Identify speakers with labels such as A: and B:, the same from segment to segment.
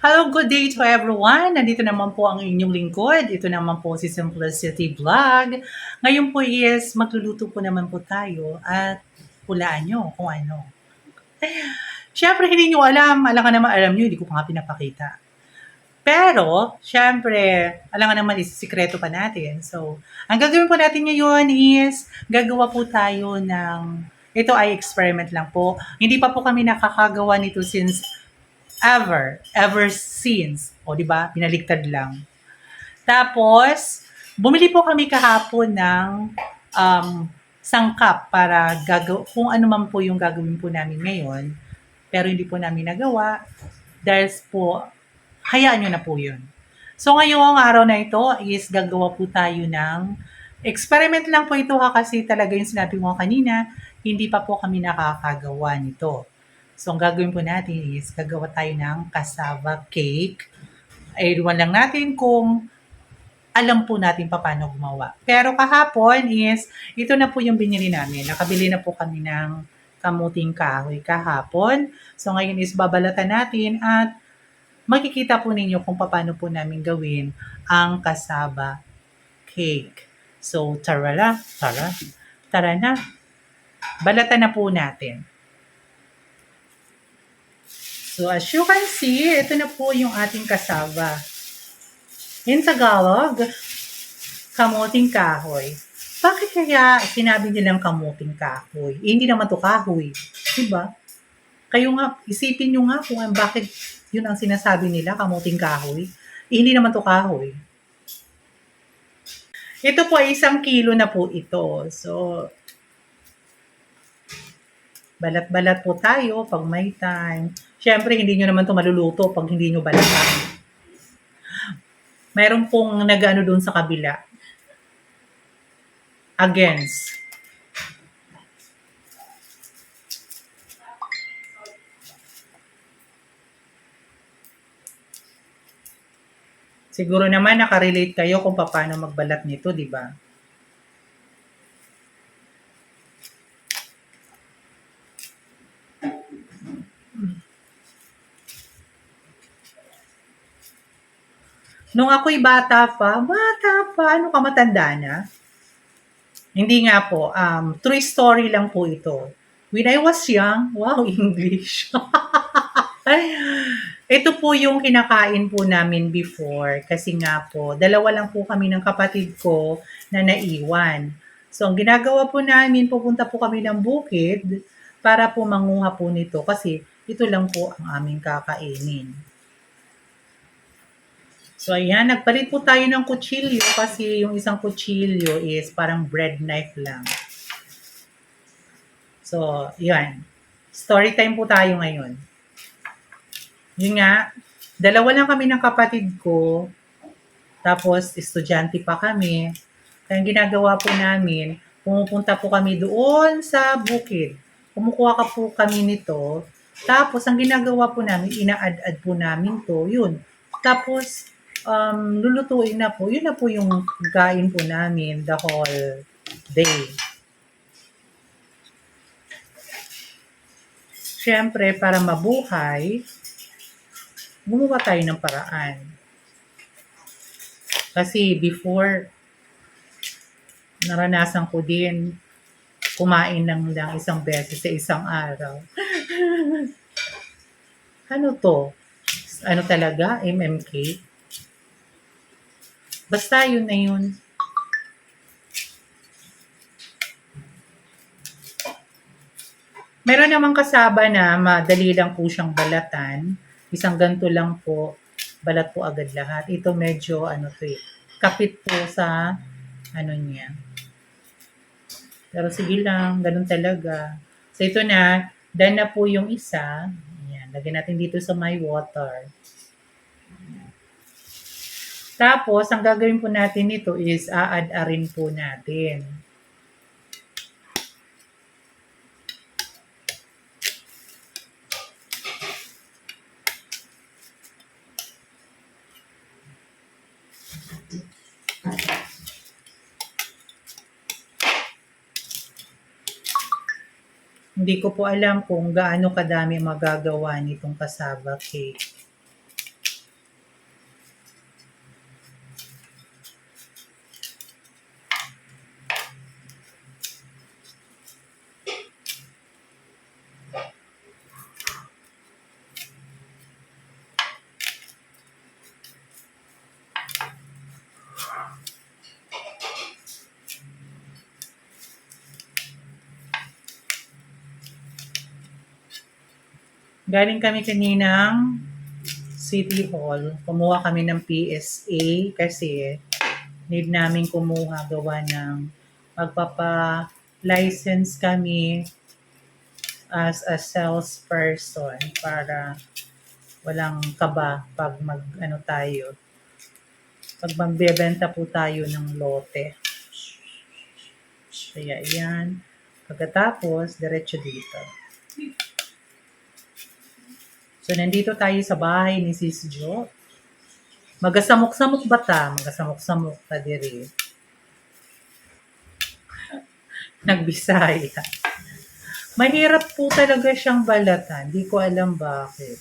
A: Hello, good day to everyone. Nandito naman po ang inyong lingkod. Ito naman po si Simplicity Vlog. Ngayon po is magluluto po naman po tayo at hulaan nyo kung ano. Siyempre, hindi nyo alam. Alam ka naman, alam nyo, hindi ko pa nga pinapakita. Pero, syempre, alam nga naman, isisikreto pa natin. So, ang gagawin po natin ngayon is, gagawa po tayo ng, ito ay experiment lang po. Hindi pa po kami nakakagawa nito since ever, ever since. O, di ba? Binaligtad lang. Tapos, bumili po kami kahapon ng um, sangkap para gagaw kung ano man po yung gagawin po namin ngayon. Pero hindi po namin nagawa dahil po, hayaan nyo na po yun. So, ngayong araw na ito is gagawa po tayo ng experiment lang po ito ha kasi talaga yung sinabi mo kanina, hindi pa po kami nakakagawa nito. So, ang gagawin po natin is gagawa tayo ng cassava cake. Ayun lang natin kung alam po natin pa paano gumawa. Pero kahapon is, ito na po yung binili namin. Nakabili na po kami ng kamuting kahoy kahapon. So, ngayon is babalatan natin at makikita po ninyo kung paano po namin gawin ang cassava cake. So, tara na, tara, tara na. Balatan na po natin. So, as you can see, ito na po yung ating kasaba. In Tagalog, kamuting kahoy. Bakit kaya sinabi nilang kamuting kahoy? Eh, hindi naman to kahoy. Diba? Kayo nga, isipin nyo nga kung bakit yun ang sinasabi nila, kamuting kahoy. Eh, hindi naman to kahoy. Ito po ay isang kilo na po ito. So, balat-balat po tayo pag may time. Siyempre, hindi nyo naman ito maluluto pag hindi nyo balatan. Mayroon pong nag-ano doon sa kabila. Against. Siguro naman nakarelate kayo kung paano magbalat nito, di ba? Nung ako'y bata pa, bata pa, ano ka matanda na? Hindi nga po, um, true story lang po ito. When I was young, wow, English. ito po yung kinakain po namin before kasi nga po, dalawa lang po kami ng kapatid ko na naiwan. So, ang ginagawa po namin, pupunta po kami ng bukid para po manguha po nito kasi ito lang po ang aming kakainin. So, ayan, nagpalit po tayo ng kutsilyo kasi yung isang kutsilyo is parang bread knife lang. So, yan. Story time po tayo ngayon. Yun nga, dalawa lang kami ng kapatid ko. Tapos, estudyante pa kami. Kaya ang ginagawa po namin, pumupunta po kami doon sa bukid. Kumukuha ka po kami nito. Tapos, ang ginagawa po namin, ina-add-add po namin to. Yun. Tapos, um, lulutuin na po. Yun na po yung kain po namin the whole day. Siyempre, para mabuhay, gumawa tayo ng paraan. Kasi before, naranasan ko din kumain ng lang isang beses sa isang araw. ano to? Ano talaga? MMK? Basta yun na yun. Meron namang kasaba na madali lang po siyang balatan. Isang ganto lang po, balat po agad lahat. Ito medyo ano to eh, kapit po sa ano niya. Pero sige lang, ganun talaga. So ito na, done na po yung isa. Ayan, lagyan natin dito sa my water. Tapos, ang gagawin po natin nito is aad-arin po natin. Hindi ko po alam kung gaano kadami magagawa nitong cassava cake. Galing kami kaninang City Hall. Kumuha kami ng PSA kasi need namin kumuha gawa ng magpapa-license kami as a salesperson para walang kaba pag mag ano tayo pag magbebenta po tayo ng lote. Kaya yan. Pagkatapos, diretso dito. So, nandito tayo sa bahay ni Sis Jo. Magasamok-samok ba ta? Magasamok-samok ta diri. Nagbisaya. Mahirap po talaga siyang balatan. Di ko alam bakit.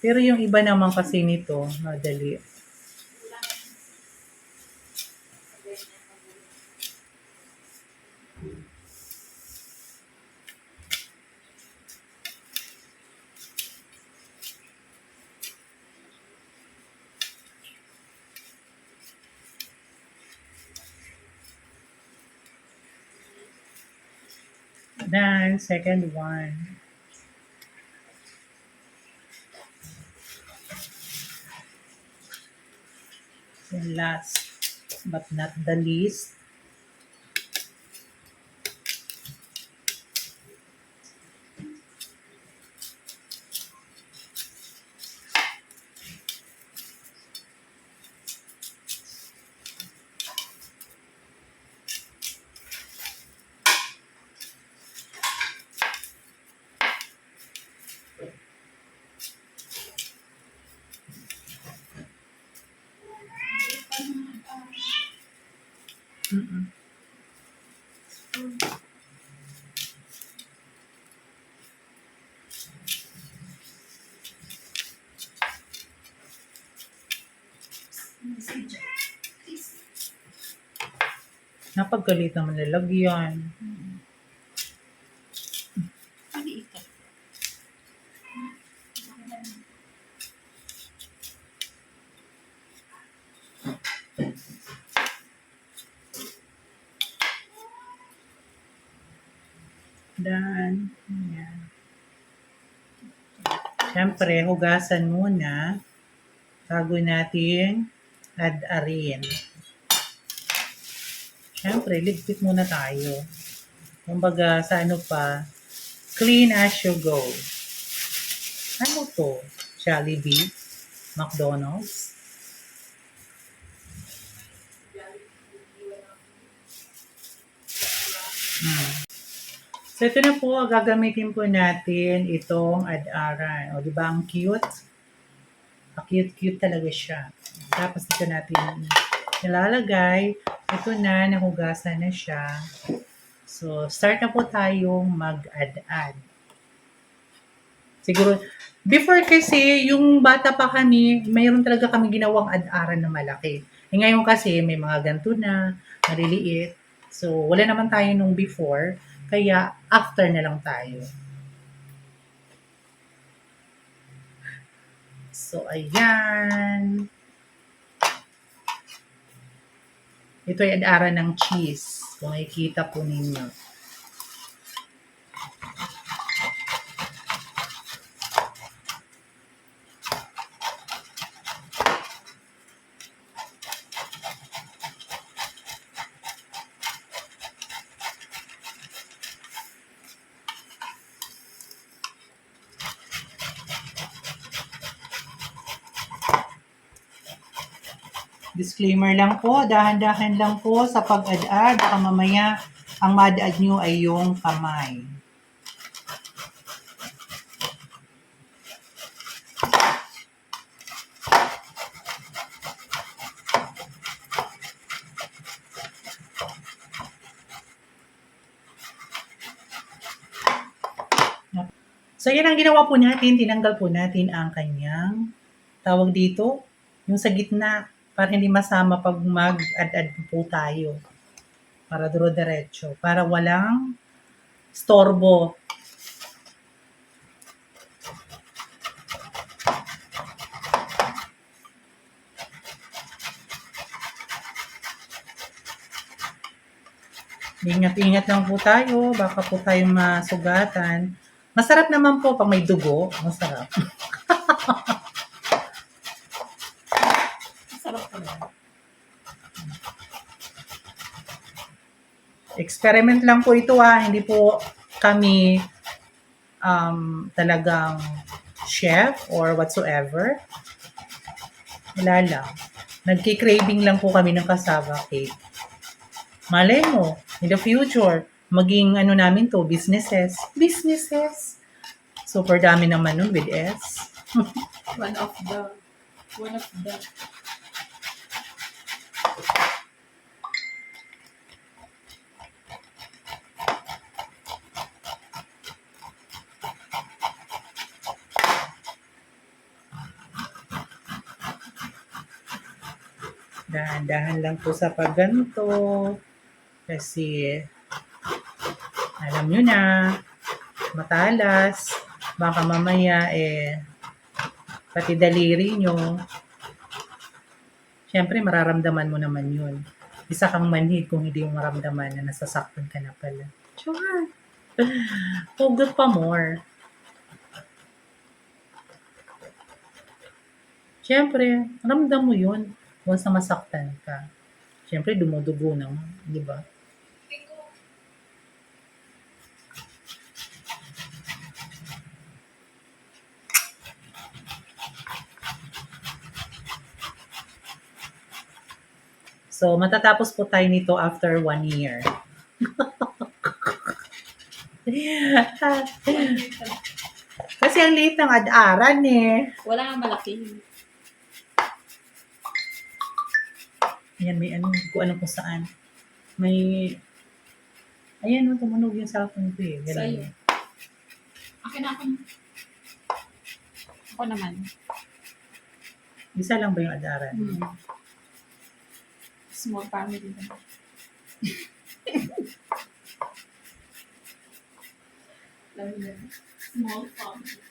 A: Pero yung iba naman kasi nito, madali. Second one. And last but not the least, napaggalit naman lalagyan. Dan, yan. Siyempre, hugasan muna bago natin add-arin. Siyempre, ligpit muna tayo. Kumbaga, sa ano pa, clean as you go. Ano to? Jollibee? McDonald's? Hmm. So, ito na po, gagamitin po natin itong ad-aran. O, di ba ang cute? Ah, cute-cute talaga siya. Tapos, ito natin nilalagay. Ito na, nahugasan na siya. So, start na po tayong mag-add-add. Siguro, before kasi, yung bata pa kami, mayroon talaga kami ginawang ad-aran na malaki. E ngayon kasi, may mga ganto na, maliliit. So, wala naman tayo nung before. Kaya, after na lang tayo. So, ayan. Ito ay ad-aran ng cheese. Makikita po ninyo. Disclaimer lang po, dahan-dahan lang po sa pag-add-add. Baka mamaya ang mad-add nyo ay yung kamay. So, yan ang ginawa po natin. Tinanggal po natin ang kanyang tawag dito, yung sa gitna, para hindi masama pag mag-add-add po tayo. Para duro-diretso. Para walang storbo. Ingat-ingat lang po tayo. Baka po tayong masugatan. Masarap naman po pag may dugo. Masarap.
B: Sarap ko na.
A: Experiment lang po ito ah. Hindi po kami um, talagang chef or whatsoever. Wala lang. Nagki-craving lang po kami ng cassava cake. Malay mo, in the future, maging ano namin to, businesses. Businesses. Super dami naman nun with S.
B: One of the, one of the,
A: Dahan-dahan lang po sa pagganto. Kasi, alam nyo na, matalas. Baka mamaya, eh, pati daliri nyo. Siyempre, mararamdaman mo naman yun. Isa kang manhid kung hindi mo maramdaman na nasasaktan ka na pala. Sure. Hugot pa more. Siyempre, ramdam mo yun once na masaktan ka. Siyempre, dumudugo naman, di ba? So, matatapos po tayo nito after one year. Kasi ang liit ng ad-aran eh.
B: wala nga malaki.
A: Ayan, may ano, hindi ko alam kung saan. May, ayan, oh, tumunog yung cellphone ko eh.
B: Sa'yo. Akin ako. Ako naman.
A: Isa lang ba yung adaran?
B: Hmm. Small family na. Small family.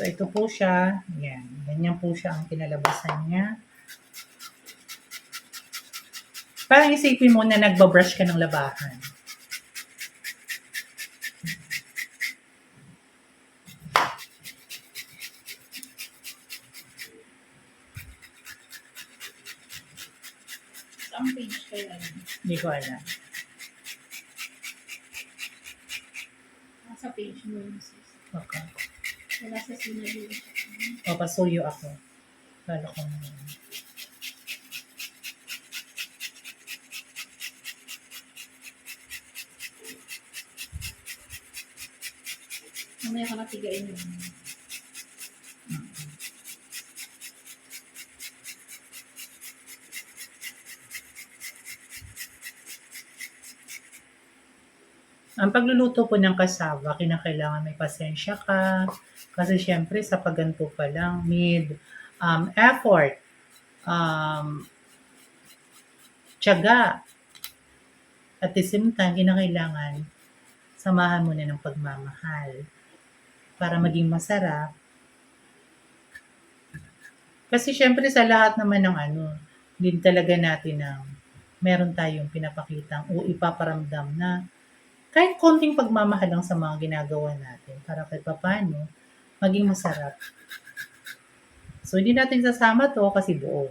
A: So, ito po siya. Ayan. Ganyan po siya ang kinalabasan niya. Parang isipin mo na nagbabrush ka ng labahan.
B: Saan page yun?
A: Hindi ko alam.
B: Nasa page mo yun, sis.
A: Okay.
B: Wala sa sinabi.
A: Papasuyo ako. Kala ko na.
B: Mamaya ka natigain yun.
A: Ang pagluluto po ng kasava, kinakailangan may pasensya ka. Kasi syempre, sa pagganto pa lang, need um, effort, um, tiyaga. At the same time, kinakailangan samahan mo na ng pagmamahal para maging masarap. Kasi syempre sa lahat naman ng ano, din talaga natin ng meron tayong pinapakitang o ipaparamdam na kahit konting pagmamahal lang sa mga ginagawa natin para kahit papano maging masarap. So, hindi natin sasama to kasi buo.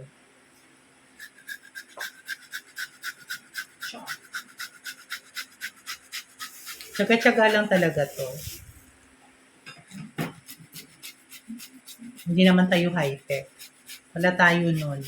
A: Tsaga-tsaga lang talaga to. Hindi naman tayo high-tech. Wala tayo nun.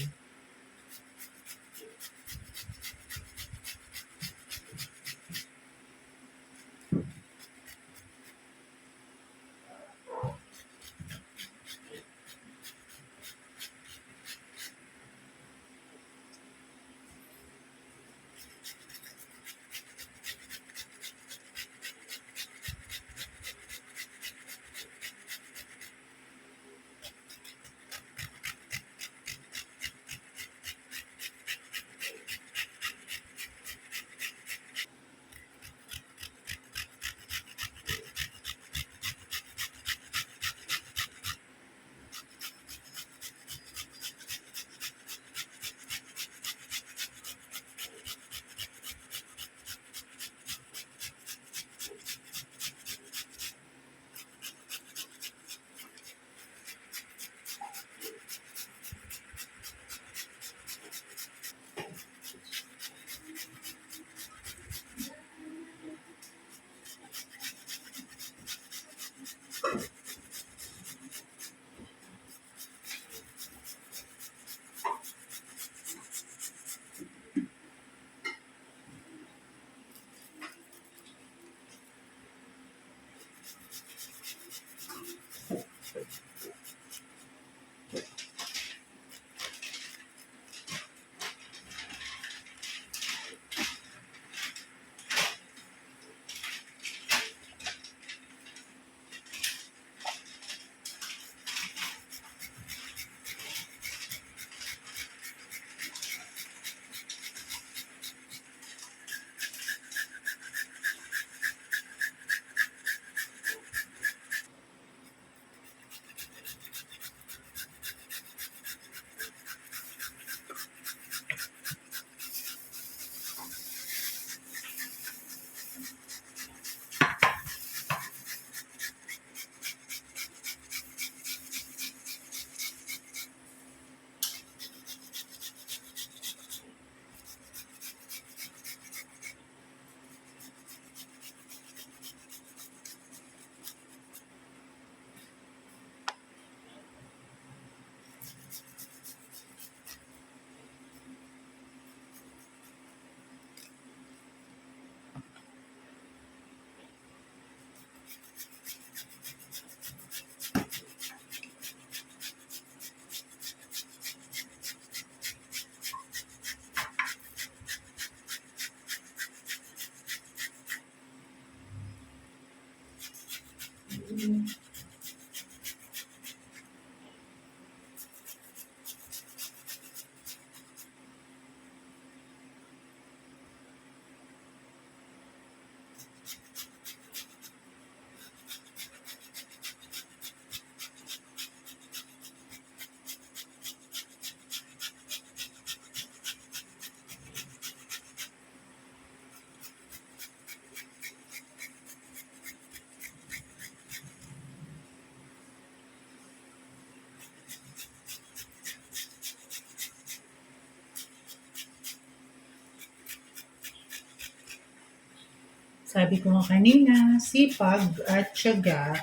A: Sabi ko nga kanina, sipag at tiyaga,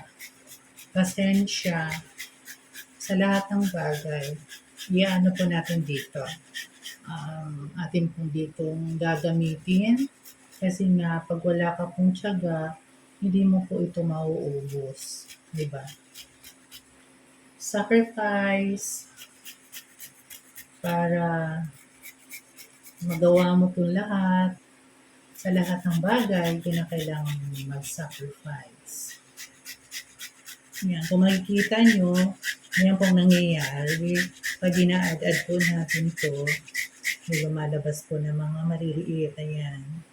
A: pasensya sa lahat ng bagay. Iyaano po natin dito. Um, atin po ditong gagamitin kasi nga pag wala ka pong tiyaga, hindi mo po ito mauubos. Di ba? Sacrifice para magawa mo po lahat sa lahat ng bagay, kinakailangan mag-sacrifice. Yan, kung makikita nyo, yan pong nangyayari. Pag ina-add-add po natin to, lumalabas po ng mga mariliit. Ayan.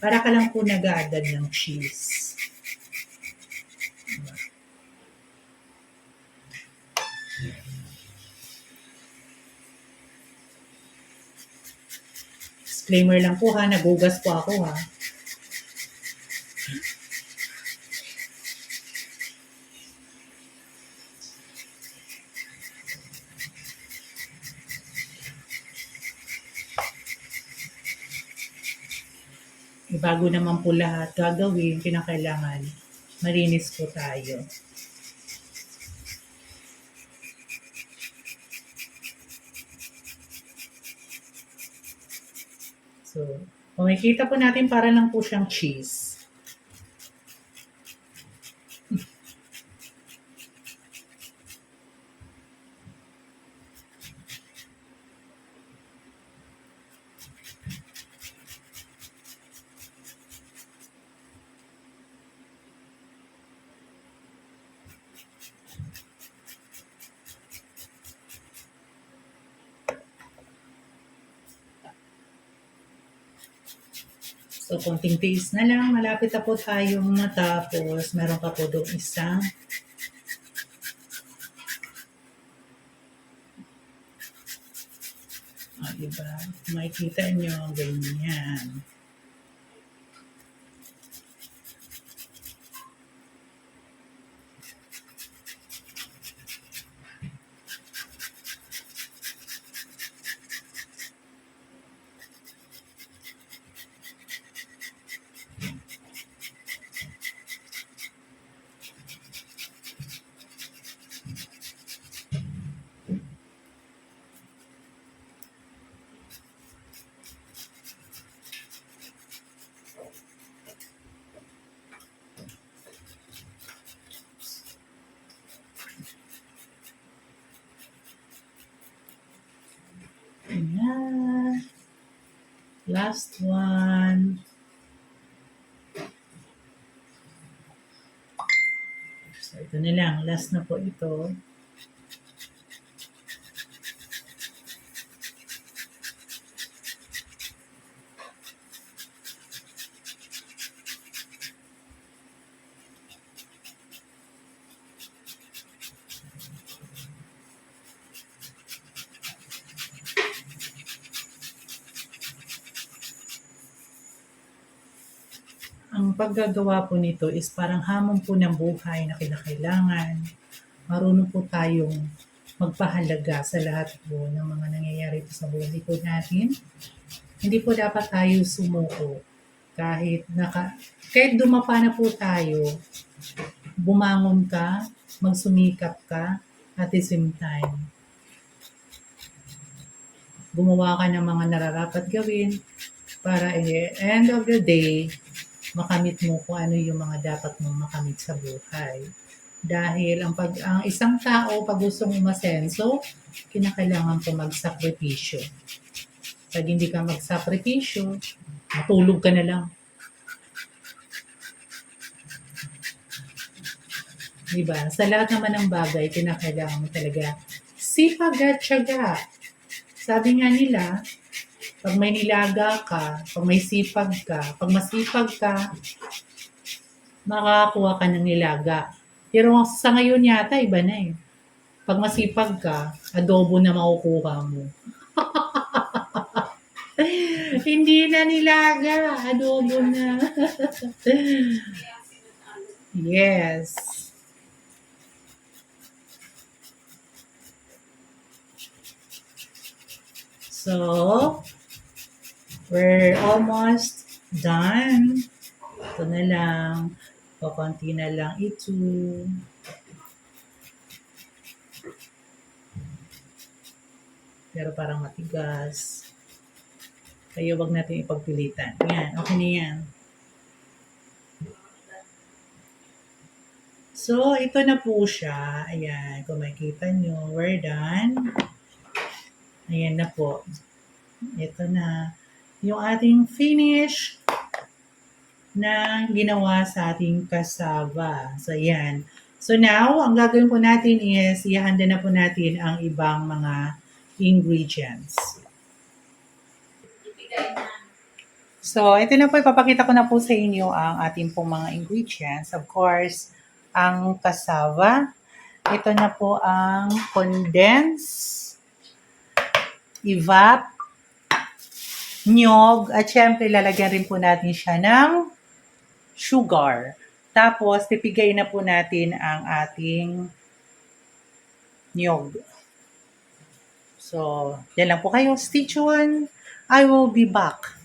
A: Para ka lang po nag-add ng cheese. Disclaimer lang po ha, nagugas po ako ha. Bago naman po lahat gagawin, kinakailangan marinis po tayo. So, kung makikita po natin, para lang po siyang cheese. So, konting taste na lang. Malapit na po tayong matapos. Meron pa po doon isa. Ah, diba? Makikita nyo, ganyan. Ayan. Last one. So, ito na lang. Last na po ito. Paggagawa po nito is parang hamon po ng buhay na kinakailangan. Marunong po tayong magpahalaga sa lahat po ng mga nangyayari po sa buhay po natin. Hindi po dapat tayo sumuko. Kahit naka, kahit dumapa na po tayo, bumangon ka, magsumikap ka, at the same time, gumawa ka ng mga nararapat gawin para in the end of the day, makamit mo kung ano yung mga dapat mong makamit sa buhay. Dahil ang, pag, ang isang tao, pag gusto mong masenso, kinakailangan po magsakripisyo. Pag hindi ka magsakripisyo, matulog ka na lang. Diba? Sa lahat naman ng bagay, kinakailangan mo talaga sipag at tiyaga. Sabi nga nila, pag may nilaga ka, pag may sipag ka, pag masipag ka, makakakuha ka ng nilaga. Pero sa ngayon yata, iba na eh. Pag masipag ka, adobo na makukuha mo. Hindi na nilaga, adobo na. yes. So, We're almost done. Ito na lang. Kukunti na lang ito. Pero parang matigas. Kaya wag natin ipagpilitan. Yan, okay na yan. So, ito na po siya. Ayan, kung makikita nyo, we're done. Ayan na po. Ito na. Yung ating finish na ginawa sa ating kasaba. So, ayan. So, now, ang gagawin po natin is, ihanda na po natin ang ibang mga ingredients. So, ito na po, ipapakita ko na po sa inyo ang ating pong mga ingredients. Of course, ang cassava. Ito na po ang condensed, evap, nyog, at syempre lalagyan rin po natin siya ng sugar. Tapos, pipigay na po natin ang ating nyog. So, yan lang po kayo. Stay tuned. I will be back.